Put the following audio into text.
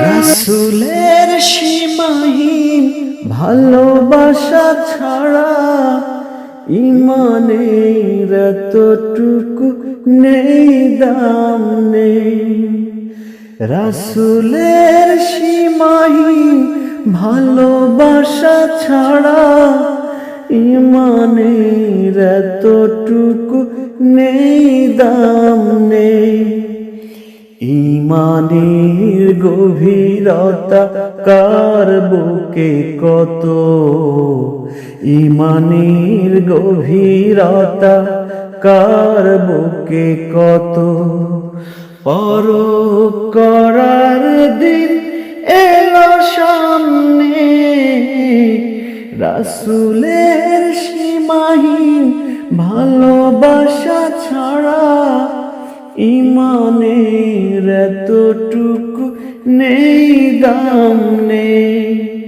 রাসুলের সীমাহীন ভালোবাসা ছাড়া ইমানের এতটুকু নেই দাম নেই। রাসুলের সীমাহীন ভালোবাসা ছাড়া ইমানের এতটুকু নেই দাম নেই। ইমানের গভীরতা কার বুকে কত? ইমানের গভীরতা কার বুকে কত? পর করার দিন এলো সামনে। রাসুলের সীমাহীন ভালোবাসা ছাড়া ইমানের এতটুকু নেই দাম নেই।